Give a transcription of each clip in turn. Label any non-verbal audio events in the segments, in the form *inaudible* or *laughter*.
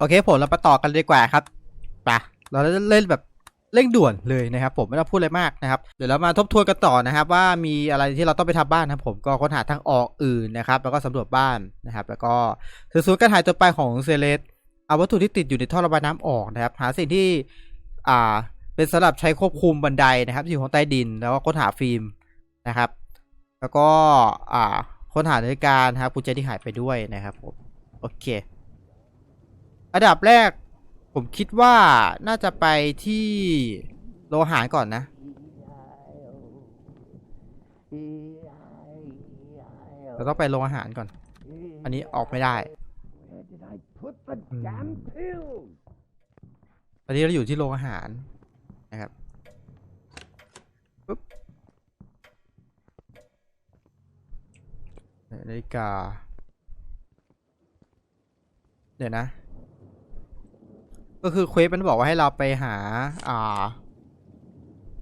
โอเคผมเราไปต่อกันดีกว่าครับไปเราจะเล่นแบบเร่งด่วนเลยนะครับ ผมไม่ต้องพูดอะไรมากนะครับเดี๋ยวเรามาทบทวนกันต่อนะครับ ว่ามีอะไรที่เราต้องไปทำบ้านนะครับ ผมก็ค้นหาทางออกอื่นนะครับ แล้วก็สำรวจบ้านนะครับ แล้วก็สืบสวนการหายตัวไปของเซเลสเอาวัตถุที่ติดอยู่ในท่อระบายน้ำออกนะครับ หาสิ่งที่อ่าเป็นสำหรับใช้ควบคุมบันไดนะครับที่อยู่ของใต้ดินแล้วก็ค้นหาฟิล์มนะครับ แล้วก็อ่าค้นหานาฬิกานะครับกุญแจที่หายไปด้วยนะครับผมโอเค อันดับแรก ผมคิดว่าน่าจะไปที่โรงอาหารก่อนนะ เราต้องไปโรงอาหารก่อน อันนี้ออกไม่ได้ ตอนนี้เราอยู่ที่โรงอาหารนะครับปุ๊บนาฬิกา เดี๋ยวนะ ก็คือเควสมันบอกว่าให้เราไปหา อ่า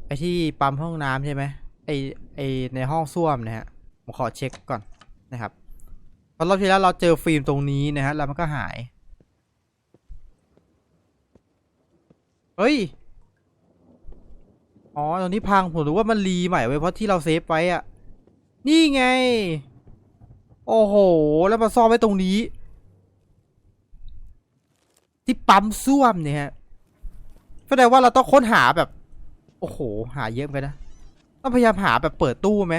ไปที่ปั๊มห้องน้ำใช่ไหมไอไอในห้องส้วมนะฮะผมขอเช็คก่อนนะครับพราะรอบที่แล้วเราเจอฟิล์มตรงนี้นะฮะแล้วมันก็หาย เฮ้ย อ๋อตรงนี้พังผมรู้ว่ามันรีใหม่ไว้ยเพราะที่เราเซฟไว้อะนี่ไง โอ้โห แล้วมาซ่อนไว้ตรงนี้ ที่ปั๊มส้วมเนี่ยฮะแสดงว่าเราต้องค้นหาแบบ โอ้โห หาเยอะเหมือนกันนะต้องพยายามหาแบบเปิดตู้ไหม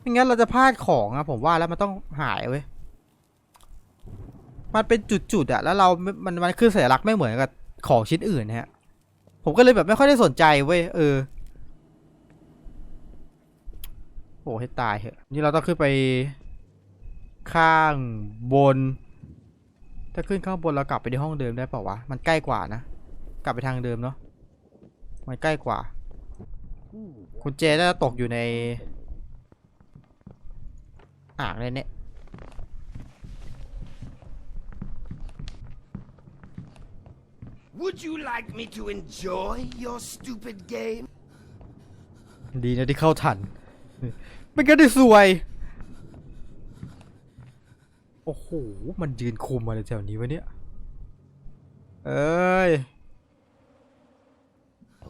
ไม่งั้นเราจะพลาดของอะผมว่าแล้วมันต้องหายเว้ยมันเป็นจุดๆอะแล้วเรามันมันคือสัญลักษณ์ไม่เหมือนกับของชิ้นอื่นนะฮะ ผมก็เลยแบบไม่ค่อยได้สนใจเว้ยเออโอ้ให้ตายเหอะนี่เราต้องขึ้นไปข้างบน ถ้าขึ้นข้างบนเรากลับไปที่ห้องเดิมได้เปล่าวะ มันใกล้กว่านะ กลับไปทางเดิมเนาะ มันใกล้กว่า คุณเจน่าจะตกอยู่ใน อ่างเลยเนี่ย Would you like me to enjoy your stupid game? ดีนะที่เข้าทัน ไม่งั้นได้สวย โอ้โห มันยืนคุมอะไรแถวนี้วะเนี่ย เอ้ย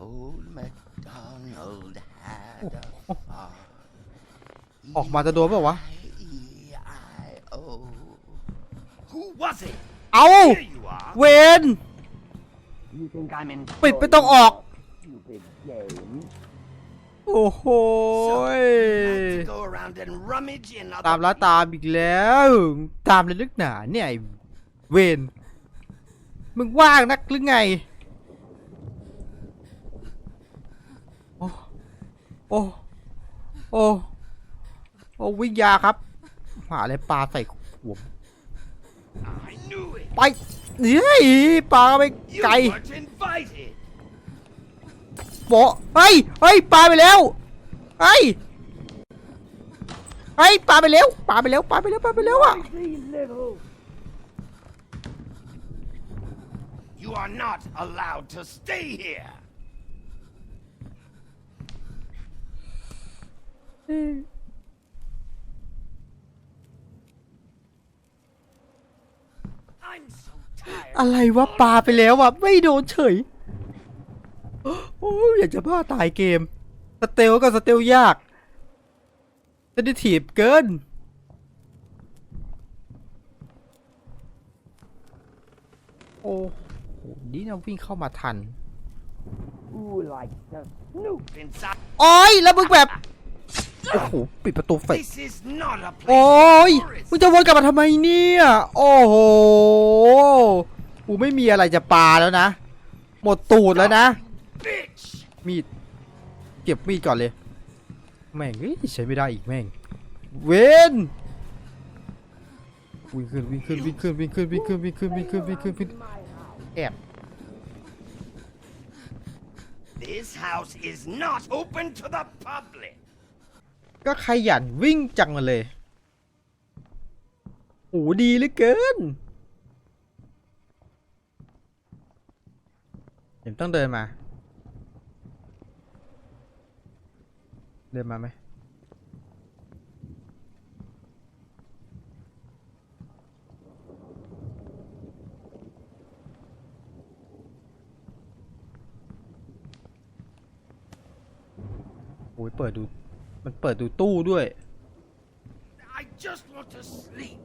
Old MacDonald had a farm. ออกมาจะโดนเปล่าวะ E-I-O. Who was it? เอา Here you are. เวน You think I'm in ปิดไม่ต้องออก stupid game? โอ้โห To go around and rummage in ตาม other ล้าตามอีกแล้ว ตามเลยลึกหนาเนี่ยไอ้เวนมึงว่างนักหรือไง โอ้โอ้โอ้โอ้วิญญาครับ หาอะไรปลาใส่หัว I knew it. ไปเฮ้ยปลาไป You ไกล weren't invited. โปะเฮ้ยเฮ้ยปลาไปแล้วเฮ้ยเฮ้ยปลาไปแล้วปลาไปแล้วปลาไปแล้วปลาไปแล้วอะ Noisy little. You are not allowed to stay here. I'm so tired. อะไรวะปลาไปแล้วอะ ไม่โดนเฉย โอ้ยอยากจะบ้าตายเกม สเตลก็สเตลยากเซนซิทีฟเกิน โอ้โหนี่นะวิ่งเข้ามาทัน Who likes to snoop inside? โอ้ยแล้วมึงแบบ โอ้โห ปิดประตูไฟ This is not a place โอ้ย for มึง tourists. จะวนกลับมาทำไมเนี่ย โอ้โห กูไม่มีอะไรจะปาแล้วนะ หมดตูดแล้วนะ Bitch! มีด เก็บมีดก่อนเลย แม่งเอ้ยใช้ไม่ได้อีกแม่ง เวนวิ่งขึ้นวิ่งขึ้นวิ่งขึ้นวิ่งขึ้นวิ่งขึ้นวิ่งขึ้นวิ่งขึ้นวิ่งขึ้นวิ่งขึ้นแอบ This house is not open to the public. ก็ขยันวิ่งจังเลยโอ้ดีเหลือเกินเดี๋ยวต้องเดินมา เดินมาไหมโอ้ยเปิดดู มันเปิดดูตู้ด้วย I just want to sleep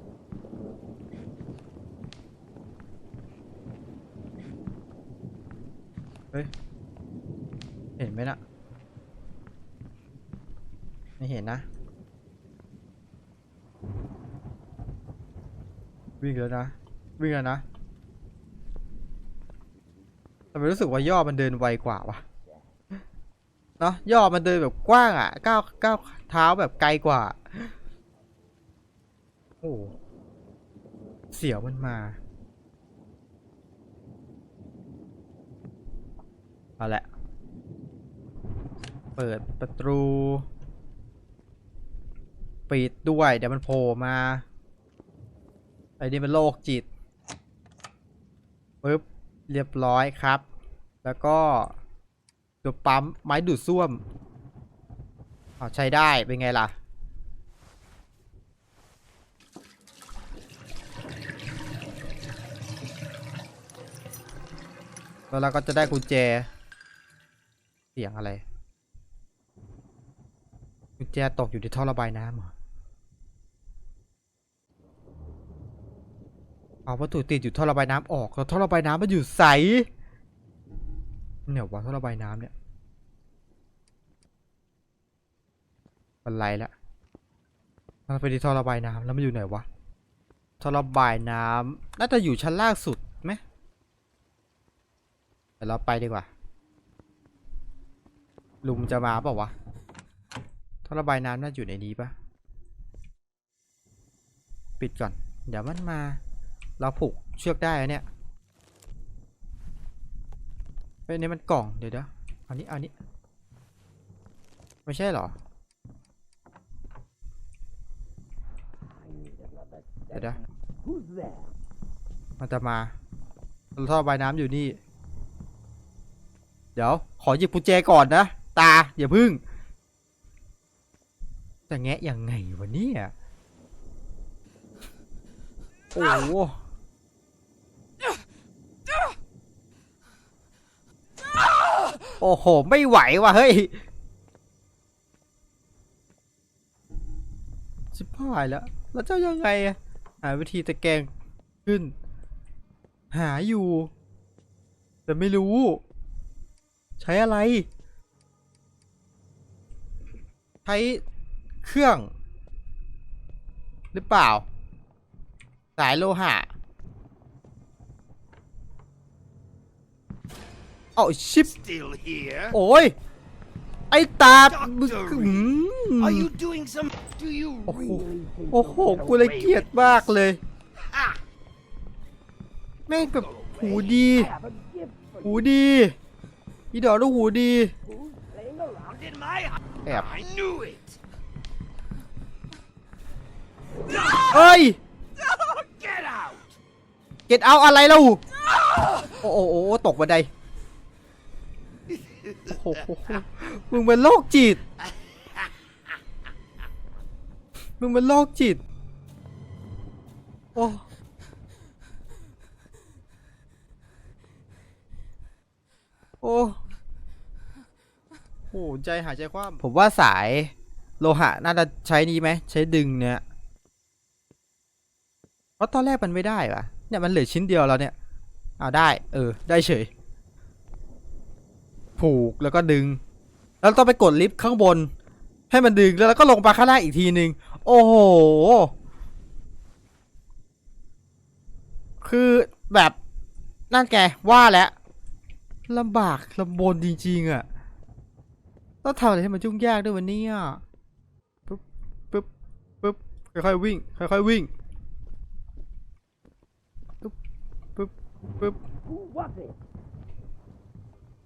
เฮ้ย เห็นไหมนะ่ะ ไม่เห็นนะ วิ่งแล้วนะ วิ่งแล้วนะแต่ไมรู้สึกว่าย่อมันเดินไวกว่าวะเนาะย่อมันเดินแบบกว้างอะก้าวก้าวเท้าแบบไกลกว่า โอ้เสียวมันมาเอาละเปิดประตู ปิดด้วย เดี๋ยวมันโผล่มาไอ้นี่มันโรคจิตปึ๊บเรียบร้อยครับ แล้วก็ตัวปั๊มไม้ดูดซ่วมเอาใช้ได้ เป็นไงล่ะ แล้วเราก็จะได้กุญแจ เสียงอะไร กุญแจตกอยู่ในท่อระบายน้ำเหรอ เอาวัตถุติดอยู่ท่อระบายน้ำออกแล้วท่อระบายน้ำมันอยู่ใส เนี่ยวะท่อระบายน้ำเนี่ยมันไรละมันไปที่ท่อระบายน้ำแล้วมันอยู่ไหนวะท่อระบายน้ำน่าจะอยู่ชั้นล่างสุดไหมเดี๋ยวเราไปดีกว่า ลุงจะมาเปล่าวะท่อระบายน้ำน่าอยู่ในนี้ปะปิดก่อน เดี๋ยวมันมา เราผูกเชือกได้เนี่ยเฮ้นนี้มันกล่องเดี๋ยวเดี๋ยวอานี้เอานี้ ไม่ใช่หรอ เดี๋ยวเดี๋ยวมันจะมาท่อระบายน้ำอยู่นี่ เดี๋ยว ขอหยิบกุญแจก่อนนะ ตา อย่าพึ่ง จะแงะยังไงวะเนี่ย โอ้ โอ้โห ไม่ไหวว่ะเฮ้ยชิบหายแล้ว แล้วเจ้ายังไงหาวิธีตะแกงขึ้น หาอยู่ แต่ไม่รู้ ใช้อะไร ใช้เครื่อง หรือเปล่า สายโลหะ เอาชิป Still here? โอ้ย ไอ้ตา Doctor มึง Reed อืม Are you doing some? Do you โอ้โห really think โอ้โห you'll get กูเลย away เกลียด with มากเลย Ha! แม่งแบบ Go หู away. ดี I have a gift for หูดี อีดอกลูกหูดี you playing around in my house. Yep. I knew it. เอ้ย Get out! เก็ตเอาอะไรเราโอ้โหโอ้โหตกบันได โอ้โหมึงเป็นโรคจิต มึงเป็นโรคจิต โอ้โอ้โหใจหายใจคว่ำผมว่าสายโลหะน่าจะใช้นี้ไหม ใช้ดึงเนี่ยเพราะตอนแรกมันไม่ได้ปะเนี่ยมันเหลือชิ้นเดียวแล้วเนี่ย เอาได้ เออ ได้เฉย ผูกแล้วก็ดึง แล้วต้องไปกดลิฟต์ข้างบน ให้มันดึงแล้วก็ลงไปข้างล่างอีกทีหนึ่งโอ้โห คือแบบนั่นแกว่าแล้วลำบากลำบนจริง ๆอะ่ะต้องทำอะไรให้มันยุ่งยากด้วยวันนี้อะปึ๊บปึ๊บปึ๊บค่อยๆวิ่งค่อยๆวิ่งปึ๊บปึ๊บปึ๊บ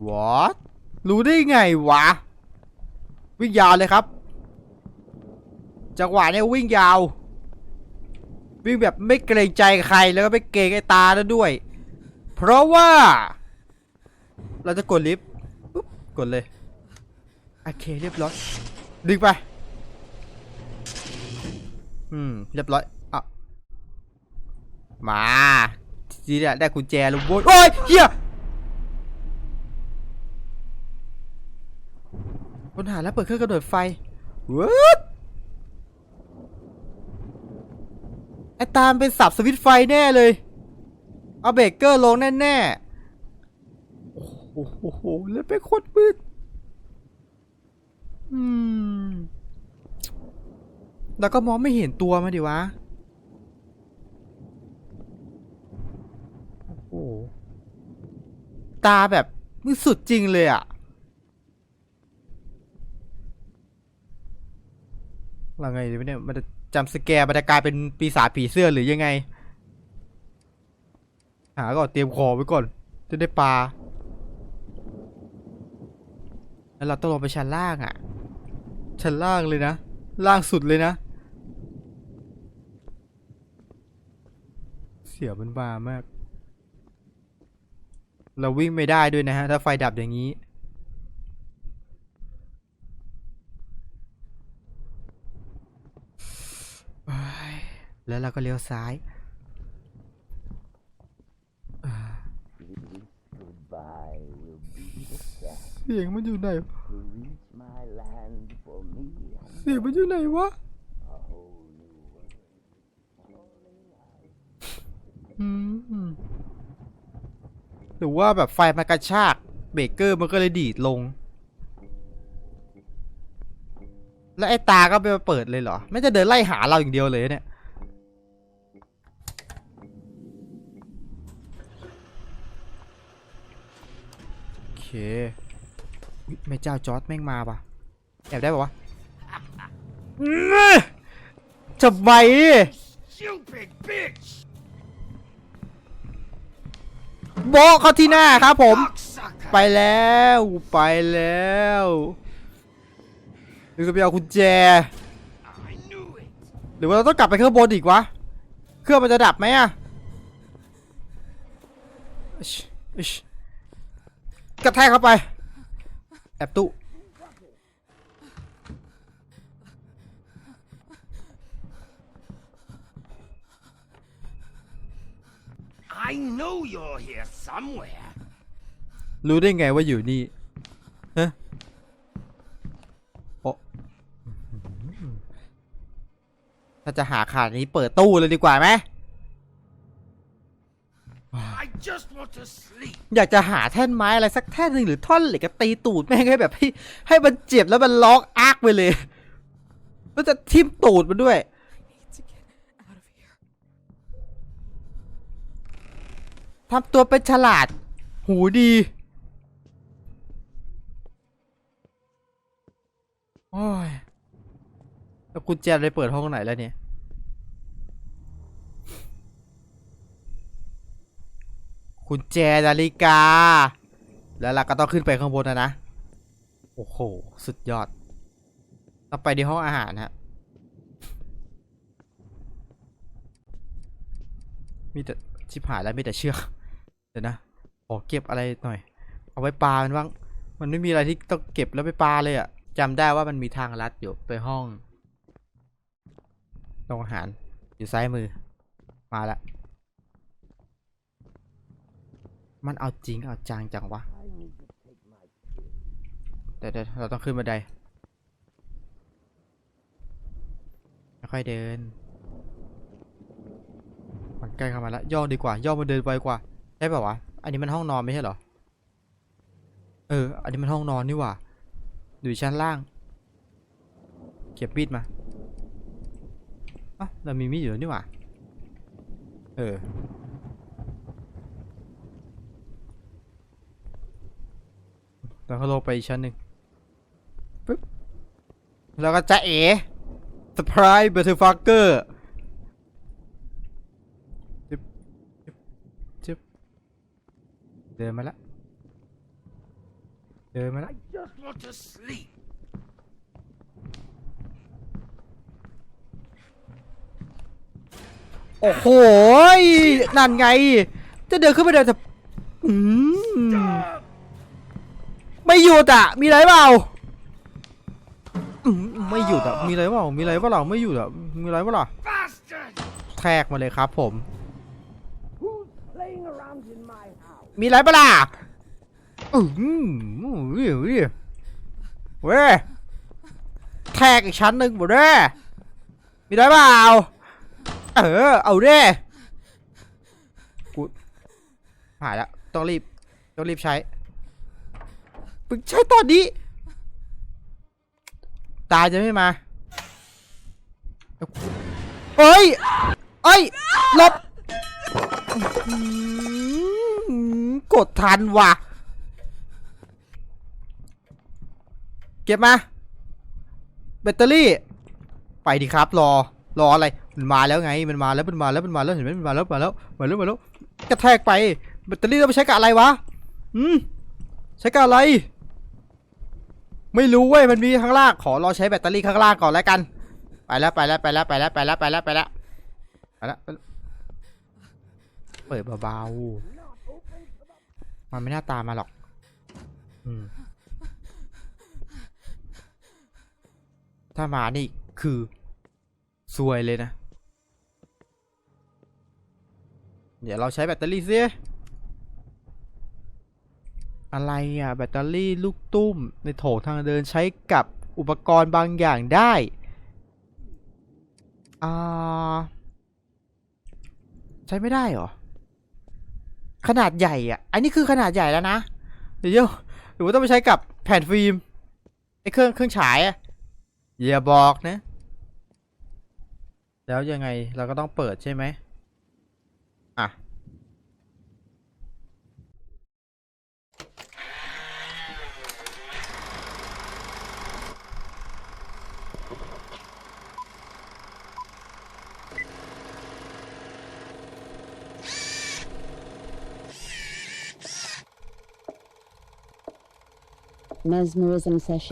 Who was it? what รู้ได้ไงวะ วิ่งยาวเลยครับ จังหวะเนี้ยวิ่งยาว วิ่งแบบไม่เกรงใจใครแล้วก็ไม่เกรงไอ้ตาแล้วด้วย เพราะว่า เราจะกดลิฟต์กดเลย โอเคเรียบร้อย ดึงไป อืม เรียบร้อยอะมา ทีนี้ได้กุญแจแล้วโว้ยโอ้ยเฮีย ค้นหาแล้วเปิดเครื่องกำเนิดไฟ What ไอตามเป็นสับสวิตช์ไฟแน่เลย เอาเบรกเกอร์ลงแน่ๆ โอ้โห แล้วเป็นโคตรมืด อืม แล้วก็มองไม่เห็นตัวมาดิวะ โอ้โห ตาแบบมือสุดจริงเลยอะ ว่าไงดีวะเนี่ย มันจะจำสแกร์มันจะกลายเป็นปีศาจผีเสื้อหรือยังไง หาก่อนเตรียมคอไว้ก่อน จะได้ปลา แล้วเราต้องลงไปชั้นล่างอะชั้นล่างเลยนะ ล่างสุดเลยนะ เสียมันบามาก เราวิ่งไม่ได้ด้วยนะฮะ ถ้าไฟดับอย่างนี้ เอ้ย แล้วเราก็เลี้ยวซ้ายเสียงมันอยู่ไหนเสียงมันอยู่ไหนวะหรือว่าแบบไฟมันกระชากเบรกเกอร์มันก็เลยดีดลง แล้วไอ้ตาก็ไปเปิดเลยเหรอ ไม่จะเดินไล่หาเราอย่างเดียวเลยเนี่ย แม่เจ้าจอร์ดแม่งมาปะแอบได้ปะวะอื้อทำไม Stupid bitch! โบะเข้าที่หน้าครับผม Cocksucker! ไปแล้วไปแล้วหรือจะไปเอากุญแจ I knew it! หรือว่าเราต้องกลับไปข้างบนอีกวะ เครื่องมันจะดับไหมอะอิชอิช กระแทกเข้าไป แอบตู้ I know you're here somewhere. รู้ได้ไงว่าอยู่นี่ ฮะโอ้ถ้าจะหาขาดนี้เปิดตู้เลยดีกว่าไหม อยากจะหาแท่นไม้อะไรสักแท่นหนึ่งหรือท่อนเหล็กก็ตีตูดแม่งให้แบบให้ให้มันเจ็บแล้วมันล็อกอักไปเลยแล้วจะทิ่มตูดมันด้วย ทำตัวเป็นฉลาด หูดี โอ้ยแล้วกุญแจไปเปิดห้องไหนแล้วเนี่ย กุญแจนาฬิกา แล้วเราก็ต้องขึ้นไปข้างบนนะนะ โอ้โห สุดยอดเราไปที่ห้องอาหารฮะ มีแต่ชิบหายแล้วมีแต่เชือก เดี๋ยวนะขอเก็บอะไรหน่อย เอาไว้ปลามันบ้าง มันไม่มีอะไรที่ต้องเก็บแล้วไปปลาเลยอะจำได้ว่ามันมีทางลัดอยู่ไปห้องโรงอาหารอยู่ซ้ายมือ มาแล้ว มันเอาจริงเอาจังจังวะเดี๋ยวเดี๋ยวเราต้องขึ้นบันไดค่อยเดิน มันใกล้เข้ามาแล้วย่อดีกว่า ย่อมาเดินไวกว่าใช่ป่าวะ อันนี้มันห้องนอนไม่ใช่เหรอ เออ อันนี้มันห้องนอนนี่หว่าอยู่ชั้นล่าง เก็บมีดมาอะเรามีมีดอยู่แล้วนี่หว่า เออ แล้วก็ลงไปอีกชั้นหนึ่งปึ๊บแล้วก็จะเอ๋สปรายเบอร์เทอร์ฟักเกอร์จึ๊บจึ๊บจึ๊บเดินมาแล้วเดินมาแล้ว I just want to sleep. โอ้โหยนั่นไง จะเดินขึ้นไปเดินจะอืม Stop! ไม่หยุดอะ มีไรเปล่าอืมไม่หยุดอะ มีไรเปล่า มีไรเปล่าไม่หยุดอะ มีไรเปล่าแทรกมาเลยครับผม มีไรเปล่าอืมอุ้ยอุ้ยเว้ยแทกอีกชั้นหนึ่งหมดเด้มีได้เปล่า เออ เอาเด้กูหายแล้วต้องรีบ ต้องรีบใช้ มึงใช้ตอนนี้ ตายจะไม่มาเอ้ยเอ้ยหลบกดทันว่ะ เก็บมา แบตเตอรี่ ไปดิครับ รอ รออะไร มันมาแล้วไง มันมาแล้วมันมาแล้วมันมาแล้วเห็นไหมมันมาแล้วมาแล้วมาแล้วมาแล้วกระแทกไป แบตเตอรี่เราไปใช้กับอะไรวะ อืม ใช้กับอะไร ไม่รู้เว้ยมันมีข้างล่างขอรอใช้แบตเตอรี่ข้างล่างก่อนแล้วกัน ไปแล้วไปแล้วไปแล้วไปแล้วไปแล้วไปแล้วไปแล้วไปแล้วเปิดเบาๆมันไม่น่าตามมาหรอก อืมถ้ามานี่คือซวยเลยนะ เดี๋ยวเราใช้แบตเตอรี่ซิ อะไรอะ แบตเตอรี่ลูกตุ้ม ในโถทางเดินใช้กับอุปกรณ์บางอย่างได้อ่าใช้ไม่ได้เหรอ ขนาดใหญ่อะ อันนี้คือขนาดใหญ่แล้วนะ เดี๋ยวหรือว่าต้องไปใช้กับแผ่นฟิล์มไอ้เครื่องเครื่องฉายอะอย่าบอกนะ แล้วยังไงเราก็ต้องเปิดใช่ไหม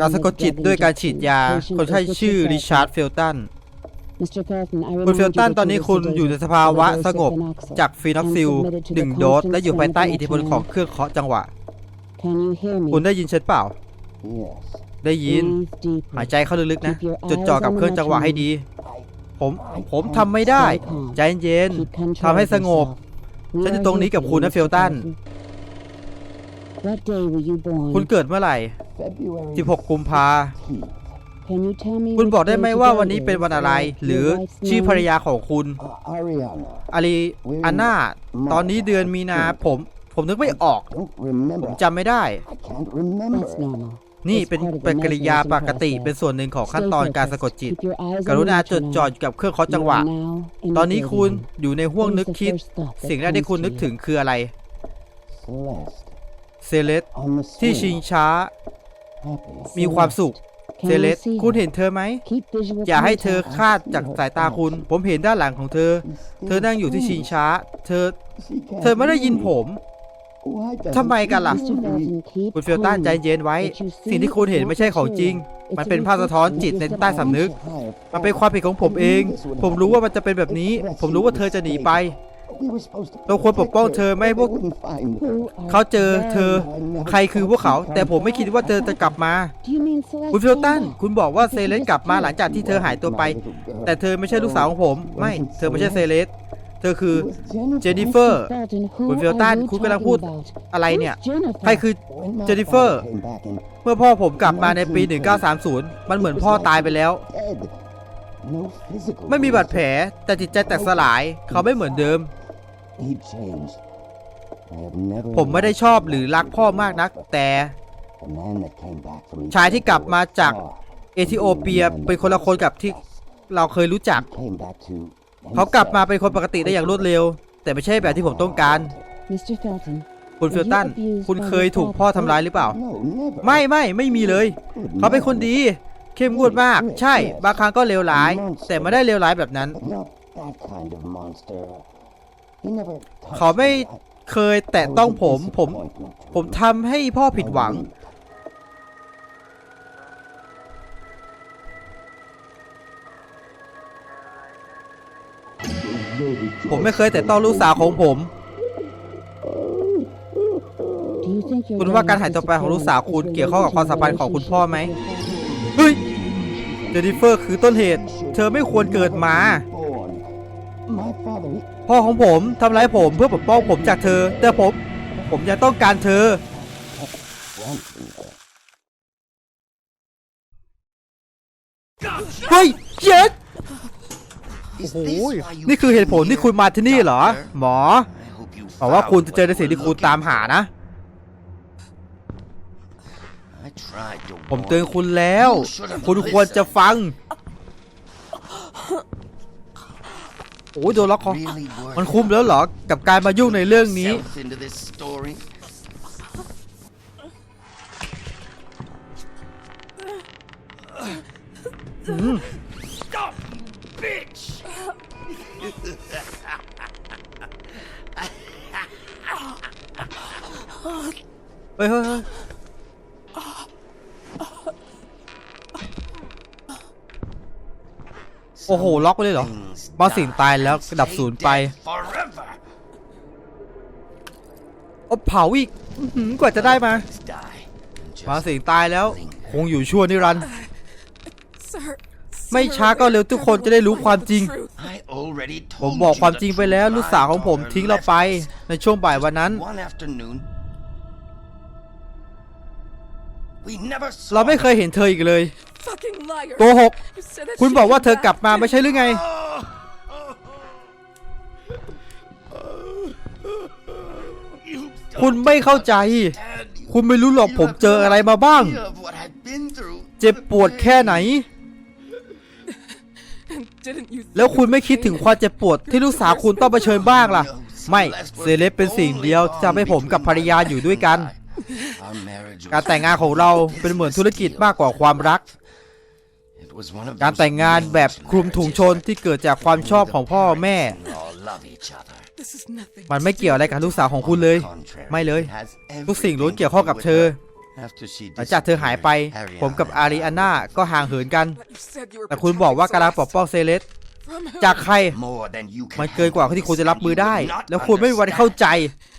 การสะกด with จิต drug ด้วยการฉีดยา injection. คนไข้ Patient is ชื่อ Richard ริชาร์ด Felton. เฟลตัน Mr. Felton, I คุณ remind เฟล you ตัน that ตอนนี้ you คุณ were อยู่ใน sedated สภาวะ with a dose ส of งบ phenoxyl จากฟีนอ and ซิล submitted to หนึ่ง the โดสและอยู่ภายใต้ constant อิทธิพล strain ของ of เครื่องเคาะจังหวะ Can you hear me? คุณได้ยินฉันเปล่า Yes. ได้ยิน Breathe deeply. หายใจเข้าลึกๆนะ Keep your จดจ่อกับ eyes on เครื่องจังหวะให้ดี ผมผมทำไม่ได้ Stay calm. ใจเย็น Keep control ทำให้ of สงบ yourself. We ฉันอยู่ are ตรงนี้ here กับ for คุณ you, นะ Mr. เฟลตัน Felton. What day were you born? คุณเกิดเมื่อไหร่ February 16 กุมภา 15th. Can you tell me คุณ which บอกได้ day ไหมว่า today วันนี้เป็น is วันอะไร or หรือ your wife's ชื่อ name? ภรรยาของคุณ Uh, Ariana. อารีอาน่าตอนนี้เดือนมีนาผมผมนึกไม่ออก Don't remember. จำไม่ได้ I can't remember. That's normal. นี่ It's เป็น part of the เป็นกริยา mesmerism ปกติ process. เป็นส่วนหนึ่งของขั้น Stay ตอนการ focused. สะกดจิต Keep your eyes ก on รุ the ณาจด metronome. จ่ออยู่กับเครื่องเคาะ You จังหวะ are now in ตอน the นี้คุณ building. อยู่ในห่วง What is นึก the คิด first thought that สิ่งแรกที่ comes คุณ to นึก you? ถึงคืออะไร Celeste. เซเลส On the ที่ swing. ชิงช้า Happy. มีความสุข Can เซเล you ส see คุณ her? เห็นเธอไหม Keep visual อย่าให้เธอ contact. คลาดจากสายตาคุณ ผมเห็นด้านหลังของเธอ เธอนั่งอยู่ที่ชิงช้า เธอ She can't เธอไม่ได้ยิน hear ผ me. ม Why doesn't ทำไมกันล่ะ she Mr. hear me? Felton, keep คุณเฟลตัน calm. ใจเย็นไว้ What you see สิ่งที่คุณเห็น is ไม่ใช่ของจริง not มัน true. เป็น It's ภาพ a สะท้อน reflection จิต of ใน your ใต้สำนึก subconscious. มันเป็นความผิดของผมเอง ผมรู้ว่ามันจะเป็นแบบนี้ ผมรู้ว่าเธอจะหนีไป We were supposed to เราควรปกป้องเธอ protect ไม่ให้พวก her. They wouldn't find her. Who are เขาเจอ they? เธอใครคือพวกเขา แต่ผมไม่คิดว่าเธอจะกลับมา Do you mean Celeste คุณเฟลตัน came back? คุณบอกว่าเซเลสกลับมาหลังจากที่เธอหายตัวไป แต่เธอไม่ใช่ลูกสาวของผม ไม่ เธอไม่ใช่เซเลสเธอคือ It was เจนนิ Jennifer. เฟอร์ Mr. Felton, who คุณเฟลตัน are you คุณกำลังพูด talking about? อะไรเนี่ย Who's Jennifer? ใครคือ When my Jennifer father came back and เมื่อพ่อผมกลับมาในปี 1930 มันเหมือนพ่อตายไปแล้ว dead. No physical ไม่มีบาดแผล bruises. แต่จิตใจแตกสลาย เขาไม่เหมือนเดิม He changed. I have never ผมไม่ได้ชอบหรือรักพ่อมากนัก แต่ The man that came back from ชายที่กลับมาจาก Ethiopia เอธิโอเปียเป็นคนละคนกับที่เราเคยรู้จัก came back to เขากลับมา himself. เป็นคนปกติได้อย่างรวดเร็ว แต่ไม่ใช่แบบที่ผมต้องการ Mr. Felton, คุณเฟลตัน คุณเคยถูกพ่อทำร้ายหรือเปล่า No, never. ไม่ไม่ไม่มีเลย เขาเป็นคนดี เข้มงวดมาก ใช่ บางครั้งก็เลวร้าย แต่ไม่ได้เลวร้ายแบบนั้น เขาไม่เคยแตะต้องผม ผม ผมทำให้พ่อผิดหวัง ผมไม่เคยแต่ต้องลูกสาวของผม คุณว่าการหายตัวไปของลูกสาวคุณเกี่ยวข้องกับความสัมพันธ์ของคุณพ่อไหม เฮ้ยเจนิเฟอร์คือต้นเหตุ เธอไม่ควรเกิดมา พ่อของผมทำร้ายผมเพื่อปกป้องผมจากเธอ แต่ผม ผมยังต้องการเธอ เฮ้ยเย็ดโอ้โหนี่คือเหตุผลที่คุณมาที่นี่เหรอ หมอบอกว่าคุณจะเจอในสิ่งที่คุณตามหานะ ผม warn เตือน you. คุณแล้ว You should have คุณควรจะ listened. ฟัง โอ้ยโดนล็อกคอ Really worth มันคุ้มแล้วเหรอ กับการมายุ่งในเรื่องนี้ yourself into this story? Stop, you bitch! เฮ้ยเฮ้ยเฮ้ย โอ้โห ล็อกไปเลยเหรอ Things บางสิ่งตายแล้ว die ดับศูนย์ไป dead forever. โอ้เผาอีกอื้อหือกว่าจะได้มา Things die and just บางสิ่งตายแล้ว คงอยู่ชั่วนิรันดร์ Sir. ไม่ช้าก็เร็วทุกคนจะได้รู้ความจริง I already ผม told บอก you ความ the จริงไปแล้ว truth. ลูกสาวของผม My ทิ้งเรา daughter ไป left ในช่วงบ่ายวันนั้น One afternoon, we never saw เราไม่เคยเห็นเธออีกเลย Fucking liar. โกหก You said that คุณ she บอกว่า came เธอกลับ back. มาไม่ใช่หรือไง You คุณไม่เข้าใจ understand. You- คุณไม่รู้หรอก you ผม have เจอ no อะไรมาบ้าง idea of what I've been through. เจ็บปวดแค่ไหน And didn't you แล้ว think คุณ of ไม่ the คิดถึง pain ความเจ็บปวดที่ลูกสาวคุณต้องเผชิญบ้างล่ะ ไม่เซเลสเป็นสิ่งเดียวที่ทำให้ผมกับภรรยาอยู่ด้วยกัน Our marriage was- การแต่งงานของเราเป็นเหมือนธุรกิจมากกว่าความรัก It was one of การ those แต่งงานแบบ arranged คลุมถุงชน marriages ที่เกิดจากความชอบของพ่อแม่ We all love each other. This is nothing. มันไม่เกี่ยวอะไรกับลูกสาวของคุณเลย Contrary, ไม่เลย it has ทุกสิ่งล้วน everything เกี่ยวข้องกับ to do เธอ with her. After she หลังจากเธอหายไป disappeared, ผมกับอาริอาน่าก็ห่างเหินกัน But you said you were แต่คุณบอกว่ากำลังปกป้องเซเลส From who? จากใคร More than you can มันเกินกว่าที่คุณจะรับมือได้ handle. You would not แล้วคุณไม่มีวันเข้าใจ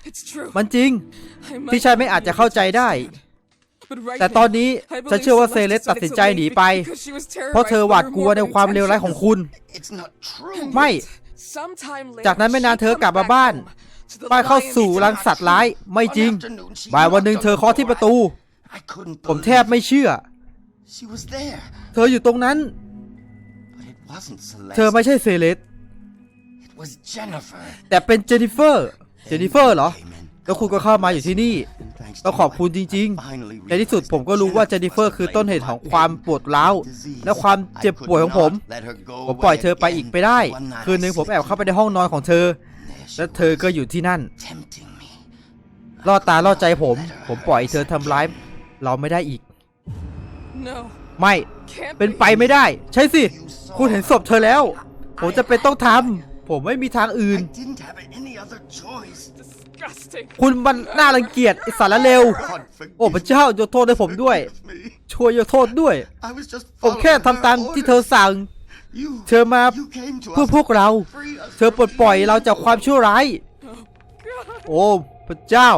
It's true. มันจริง I might ที่ฉันไม่อาจจะเข้าใจได้ But right แต่ตอนนี้ now, I believe ฉันเชื่อว่า she เซ left เลส us ตัด in สิน its ใจ wake หนีไป because she was เพราะเธอ terrorized หวาด by กลัว her ในความเลวร้ายของคุณ It's not true. And ไม่ yet, sometime later, จากนั้นไม่นานเธอกลับ she มา come บ้าน back home to the ป้ายเข้า lion's สู่ den. รังสัตว์ร้ายไม่จริง One afternoon, she บ่ายวันหนึ่ง knocked เธอ on เคาะที่ประตู the door. I couldn't ผมแทบ believe ไม่เชื่อ She was there. เธออยู่ตรงนั้น But it wasn't Celeste. เธอไม่ใช่เซเลส It was Jennifer. แต่เป็นเจนนิเฟอร์ เจนนิเฟอร์เหรอ Came in. แล้วคุณก็เข้ามาอยู่ที่นี่ And thanks ต้อง to ขอบคุณจ my- ริง I finally ๆในที่สุด realized ผมก็รู้ว่าเจนนิเฟอร์คือต้นเหตุของความปวดร้าวและความเจ็บป่วยของผม ผมปล่อยเธอไปอีกไปได้ คืนหนึ่งผมแอบเข้าไปในห้องนอนของเธอ และเธอก็อยู่ที่นั่น tempting me. ล่อตาล่อใจผม ผมปล่อยให้เธอทำร้ายเราไม่ได้อีก No, ไม่ can't เป็น be. ไปไม่ได้ ใช่สิ คุณเห็นศพเธอแล้ว ผมจะเป็นต้องทำผมไม่มีทางอื่น I didn't have any other choice. Disgusting. คุณมันน่ารังเกียจไอสารเลว God forgive โอ้พระเจ้ายกโทษให้ผมด้วย me. ช่วยยกโทษด้วย I was just ผมแค่ following ทำตาม her ที่เธอ orders. สั่ง You, เธอมา you came to เพื่อ us พวกเรา free us เธอปลดปล่อยเราจากความชั่วร้าย โอ้พระเจ้า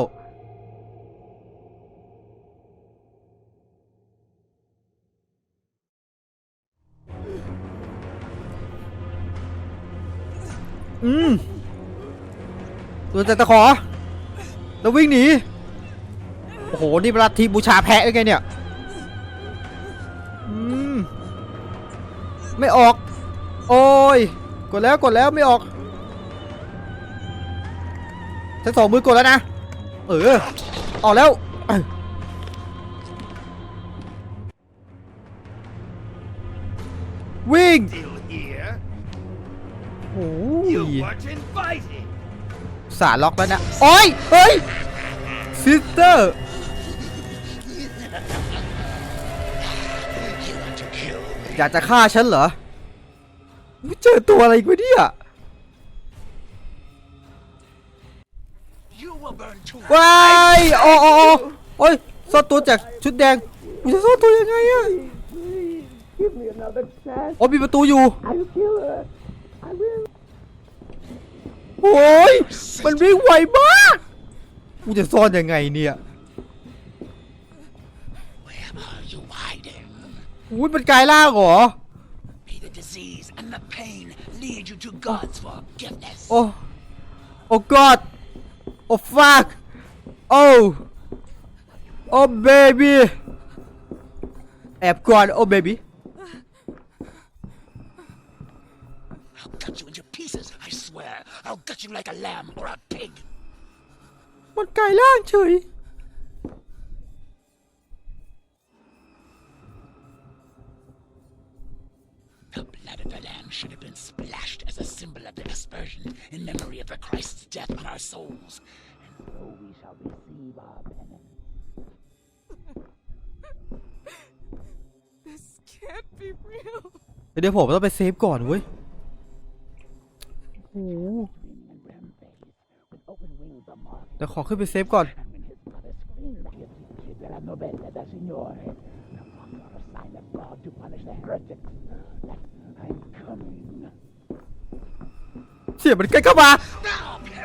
อืมตัวแต่ตะขอ แล้ววิ่งหนี โอ้โห นี่เป็นลัทธิบูชาแพะหรือไงเนี่ย อืม ไม่ออก โอ้ย กดแล้วกดแล้วไม่ออกฉันสองมือกดแล้วนะ เออ ออกแล้ว วิ่ง โอ้ย สาล็อกแล้วนะ โอ้ยเฮ้ยซิสเตอร์ อยากจะฆ่าฉันเหรอ เจอตัวอะไรกวะเนี่ยว้ายโอ้โอ้โอ้โอ้ยซ่อนตัวจากชุดแดงกูจะซ่อนตัวยังไงอะโอ้มีประตูอยู่ โอ้ยมันวิ่งไวมากกูจะซ่อนยังไงเนี่ย Where are you hiding? อุ้ยมันกลายร่างเหรอ May the disease and the pain lead you to God's forgiveness. โอ้โอ้ god โอ้ fuck โอ้โอ้ baby แอบก่อนโอ้ baby I'll gut you like a lamb or a pig. มันกลายร่างเฉย The blood of the lamb should have been splashed as a symbol of the aspersion in memory of the Christ's death on our souls. And so we shall receive our penance. *laughs* This can't be real. เดี๋ยวผมต้องไปเซฟก่อนเว้ย โอ้ เดี๋ยวขอขึ้นไปเซฟก่อน เสียมันใกล้เข้ามา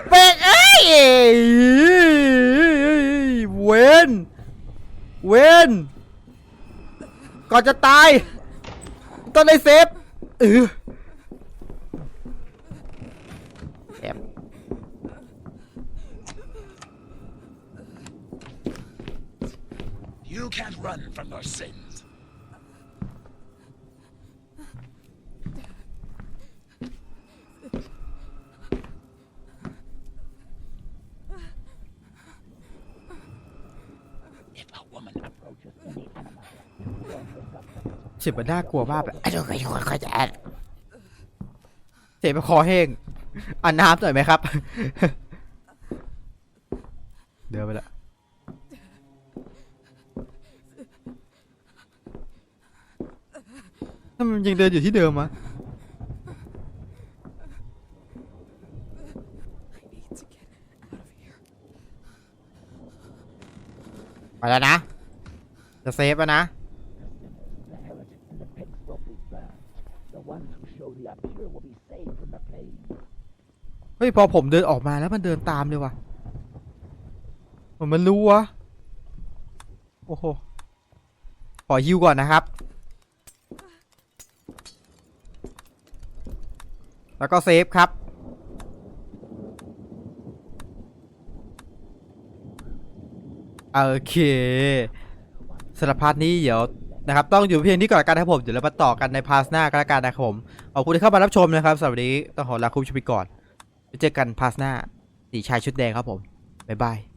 เบรกเอ้ยเวนเวนก่อนจะตาย ต้องได้เซฟเออแอบ You can't run from your sins. If a woman approaches any animal, เสียงมันน่ากลัวมากแบบไอ้เจ้าไอ้คนเขาจะแอดเสียงมันคอแห้งอ่านน้ำหน่อยไหมครับ เดินไปละ ทำไมันยังเดินอยู่ที่เดิมอะมาแล้วนะ จะเซฟแล้วนะ เฮ้ย พอผมเดินออกมาแล้วมันเดินตามเลยว่ะเหมือนมันรู้วะ โอ้โห ขอฮิวก่อนนะครับ แล้วก็เซฟครับ โอเคสำหรับพาร์ทนี้เดี๋ยวนะครับต้องอยู่เพียงที่ก่อนกันนะครับผม เดี๋ยวเรามาต่อกันในพาร์ทหน้ากันละกันนะครับผมขอบคุณที่เข้ามารับชมนะครับสำหรับวันนี้ต้องขอลาคุณผู้ชมไปก่อนไปเจอกันพาร์ทหน้าสีชายชุดแดงครับผมบ๊ายบาย